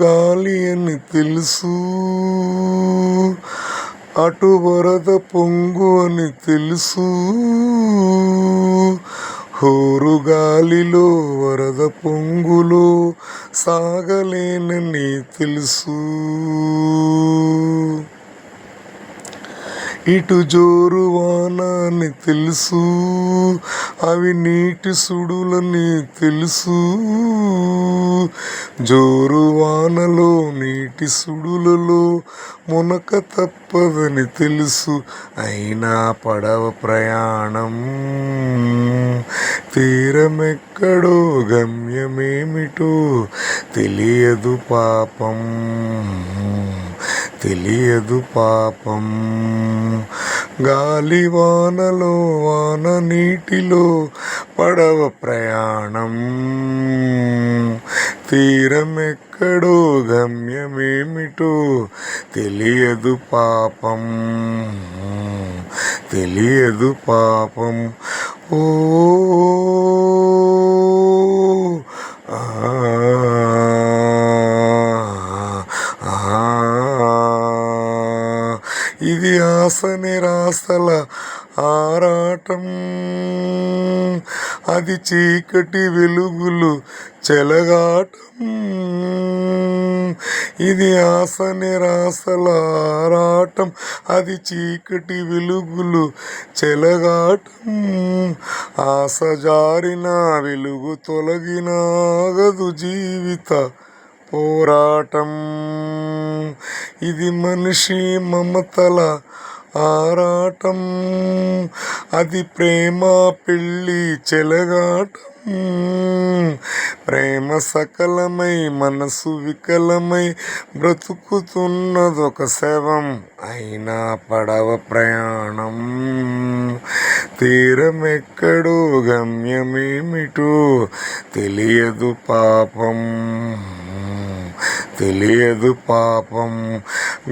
గాలి అని తెలుసు అటు వరద పొంగు అని తెలుసు హోరు గాలిలో వరద పొంగులో సాగలేనని తెలుసు ఇటు జోరు వాన అని తెలుసు అవి నీటి సుడులని తెలుసు జోరు వానలో నీటి సుడులలో మునక తప్పదని తెలుసు అయినా పడవ ప్రయాణం తీరమెక్కడో గమ్యమేమిటో తెలియదు పాపం తెలియదు పాపం గాలి వానలో వాన నీటిలో పడవ ప్రయాణం ఎక్కడో గమ్యమేమిటో తెలియదు పాపం తెలియదు పాపం ఓ ఆ ఆశ నిరాశల ఆరాటం అది చీకటి వెలుగులు చెలగాటం ఇది ఆశ నిరాశల ఆరాటం అది చీకటి వెలుగులు చెలగాటం ఆశ జారిన వెలుగు తొలగినాగదు జీవిత పోరాటం ఇది మనిషి మమతల ఆరాటం అది ప్రేమ పెళ్ళి చెలగాటం ప్రేమ సకలమై మనసు వికలమై బ్రతుకుతున్నదొక శవం అయినా పడవ ప్రయాణం తీరమెక్కడో గమ్యమేమిటో తెలియదు పాపం తెలియదు పాపం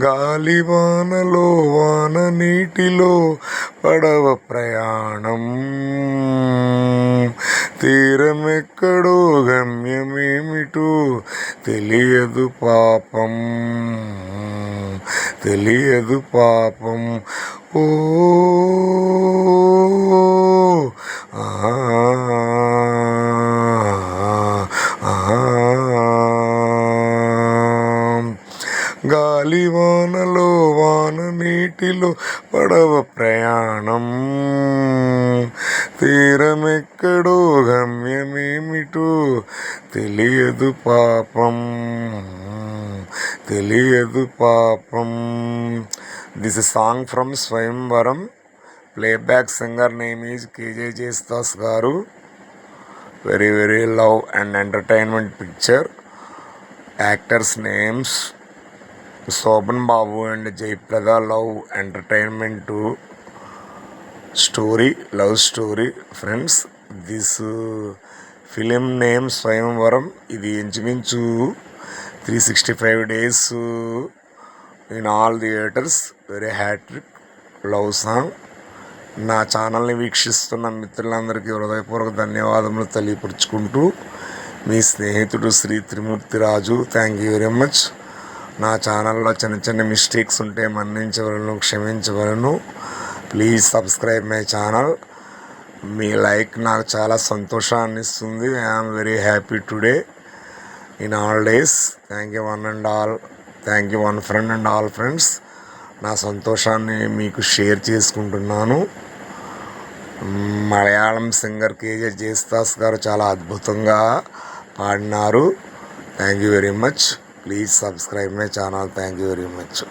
గాలి వానలో వాన నీటిలో పడవ ప్రయాణం ఎక్కడో గమ్యమేమిటో తెలియదు పాపం తెలియదు పాపం ఓ ఆ గాలివానలో వాన నీటిలో పడవ ప్రయాణం తీరమెక్కడో గమ్యమేమిటో తెలియదు పాపం తెలియదు పాపం this song from Swayamvaram playback singer name is KJ Yesudas garu very very love and entertainment picture actors names Sobhan Babu and Jayaprada love entertainment story love story friends this film name Swayamvaram ఇది ఇంచుమించు three sixty five days in all theatres very hattrick love song నా ఛానల్ని వీక్షిస్తున్న మిత్రులందరికీ హృదయపూర్వక ధన్యవాదములు తెలియపరుచుకుంటూ మీ స్నేహితుడు Shri Trimurthy Raju thank you very much నా ఛానల్లో చిన్న చిన్న మిస్టేక్స్ ఉంటే మన్నించవలను క్షమించవలను ప్లీజ్ సబ్స్క్రైబ్ మై ఛానల్ మీ లైక్ నాకు చాలా సంతోషాన్ని ఇస్తుంది I am very happy today in all days thank you one and all thank you one friend and all friends నా సంతోషాన్ని మీకు షేర్ చేసుకుంటున్నాను మలయాళం సింగర్ కేజే జయస్తాస్ గారు చాలా అద్భుతంగా పాడినారు thank you very much Please subscribe my channel. Thank you very much.